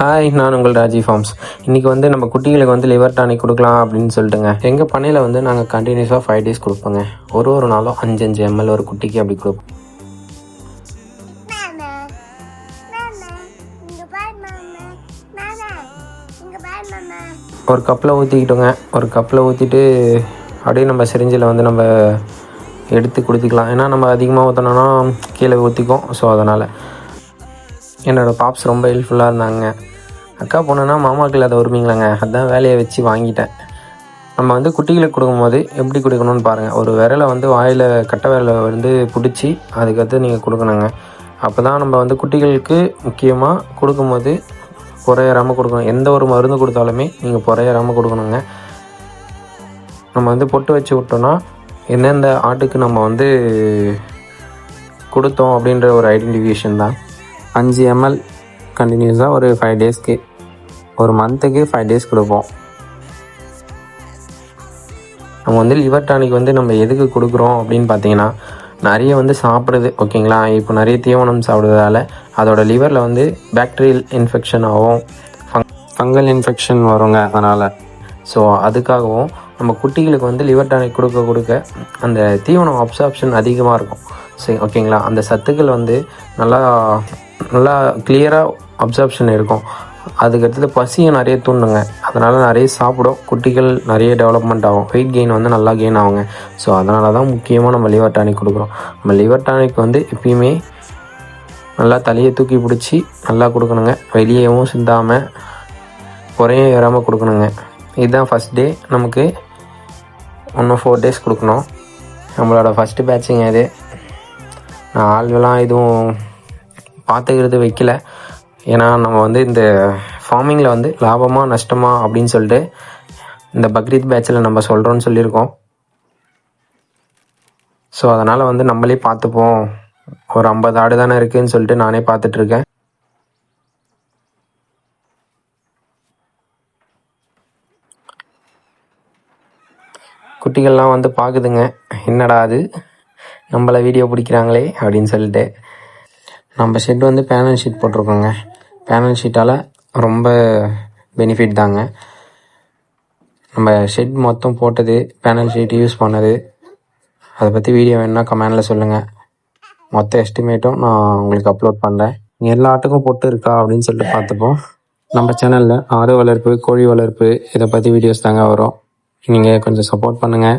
Hi நான் உங்கள் Raji forms. இன்றைக்கி வந்து நம்ம குட்டிகளுக்கு வந்து லிவர் டானிக் கொடுக்கலாம் அப்படின்னு சொல்லிட்டுங்க. எங்கள் பண்ணையில் வந்து நாங்கள் கண்டினியூஸாக ஃபைவ் டேஸ் கொடுப்போங்க. ஒரு ஒரு நாளும் அஞ்சு அஞ்சு எம்எல் ஒரு குட்டிக்கு அப்படி கொடுப்போம். ஒரு கப்பில் ஊற்றிக்கிட்டோங்க ஒரு கப்பில் ஊற்றிட்டு அப்படியே நம்ம சிரிஞ்சில் வந்து நம்ம எடுத்து கொடுத்துக்கலாம். ஏன்னா நம்ம அதிகமாக ஊற்றினோன்னா கீழே ஊற்றிக்கும் ஸோ அதனால் என்னோடய பாப்ஸ் ரொம்ப ஹெல்ப்ஃபுல்லாக இருந்தாங்க. அக்கா பொண்ணுன்னா மாமாக்கு இல்லாத உரிமைங்களாங்க. அதுதான் வேலையை வச்சு வாங்கிட்டேன். நம்ம வந்து குட்டிகளுக்கு கொடுக்கும்போது எப்படி கொடுக்கணும்னு பாருங்கள் ஒரு விரலை வந்து வாயில் கட்டை விரலை வந்து பிடிச்சி அதுக்கடுத்து நீங்கள் கொடுக்கணுங்க. அப்போ தான் நம்ம வந்து குட்டிகளுக்கு முக்கியமாக கொடுக்கும்போது புறையறாமல் கொடுக்கணும். எந்த ஒரு மருந்து கொடுத்தாலுமே நீங்கள் புறையறாமல் கொடுக்கணுங்க. நம்ம வந்து பொட்டு வச்சு விட்டோன்னா எந்தெந்த ஆட்டுக்கு நம்ம வந்து கொடுத்தோம் அப்படின்ற ஒரு ஐடென்டிஃபிகேஷன் தான். அஞ்சு எம்எல் கண்டினியூஸாக ஒரு ஃபைவ் டேஸ்க்கு ஒரு மந்த்துக்கு ஃபைவ் டேஸ் கொடுப்போம். நம்ம வந்து லிவர் டானிக் வந்து நம்ம எதுக்கு கொடுக்குறோம் அப்படின்னு பார்த்தீங்கன்னா நிறைய வந்து சாப்பிடுது ஓகேங்களா இப்போ நிறைய தீவனம் சாப்பிடுறதால அதோட லிவரில் வந்து பேக்டீரியல் இன்ஃபெக்ஷன் ஆகும் ஃபங்கல் இன்ஃபெக்ஷன் வருங்க அதனால். ஸோ அதுக்காகவும் நம்ம குட்டிகளுக்கு வந்து லிவர் டானிக் கொடுக்க கொடுக்க அந்த தீவனம் அப்சார்ப்ஷன் அதிகமாக இருக்கும். சரி ஓகேங்களா அந்த சத்துக்கள் வந்து நல்லா நல்லா கிளியராக அப்சர்ப்ஷன் இருக்கும். அதுக்கடுத்தது பசியும் நிறைய தூண்டுங்க. அதனால் நிறைய சாப்பிடும். குட்டிகள் நிறைய டெவலப்மெண்ட் ஆகும். வெயிட் கெயின் வந்து நல்லா கெயின் ஆகுங்க. ஸோ அதனால தான் முக்கியமாக நம்ம லிவர் டானிக் கொடுக்குறோம். நம்ம லிவர் டானிக் வந்து எப்பயுமே நல்லா தலையை தூக்கி பிடிச்சி நல்லா கொடுக்கணுங்க. வெளியேவும் சிந்தாமல் குறையும் ஏறாமல் கொடுக்கணுங்க. இதுதான் ஃபஸ்ட் டே நமக்கு இன்னும் ஃபோர் டேஸ் கொடுக்கணும். நம்மளோட ஃபஸ்ட்டு பேட்சிங்க இது. நான் ஆள்வெல்லாம் எதுவும் பார்த்துக்கிறது வைக்கல. ஏன்னா நம்ம வந்து இந்த ஃபார்மிங்கில் வந்து லாபமாக நஷ்டமா அப்படின்னு சொல்லிட்டு இந்த பக்ரீத் பேட்சில் நம்ம சொல்கிறோன்னு சொல்லியிருக்கோம். ஸோ அதனால் வந்து நம்மளே பார்த்துப்போம். ஒரு ஐம்பது ஆடு தானே இருக்குதுன்னு சொல்லிட்டு நானே பார்த்துட்ருக்கேன். குட்டிகள்லாம் வந்து பார்க்குதுங்க. என்னடா அது? நம்மளை வீடியோ பிடிக்கிறாங்களே அப்படின்னு சொல்லிட்டு நம்ம ஷெட் வந்து பேனல் ஷீட் போட்டிருக்கோங்க. பேனல் ஷீட்டால் ரொம்ப பெனிஃபிட் தாங்க. நம்ம ஷெட் மொத்தம் போட்டது பேனல் ஷீட் யூஸ் பண்ணது அதை பற்றி வீடியோ வேணுன்னா கமெண்டில் சொல்லுங்கள் மொத்த எஸ்டிமேட்டும் நான் உங்களுக்கு அப்லோட் பண்ணுறேன் எல்லா ஆட்டுக்கும் பொட்டு இருக்கா அப்படின்னு சொல்லிட்டு பார்த்துப்போம். நம்ம சேனலில் ஆடு வளர்ப்பு கோழி வளர்ப்பு இதை பற்றி வீடியோஸ் தாங்க வரும். நீங்கள் கொஞ்சம் சப்போர்ட் பண்ணுங்கள்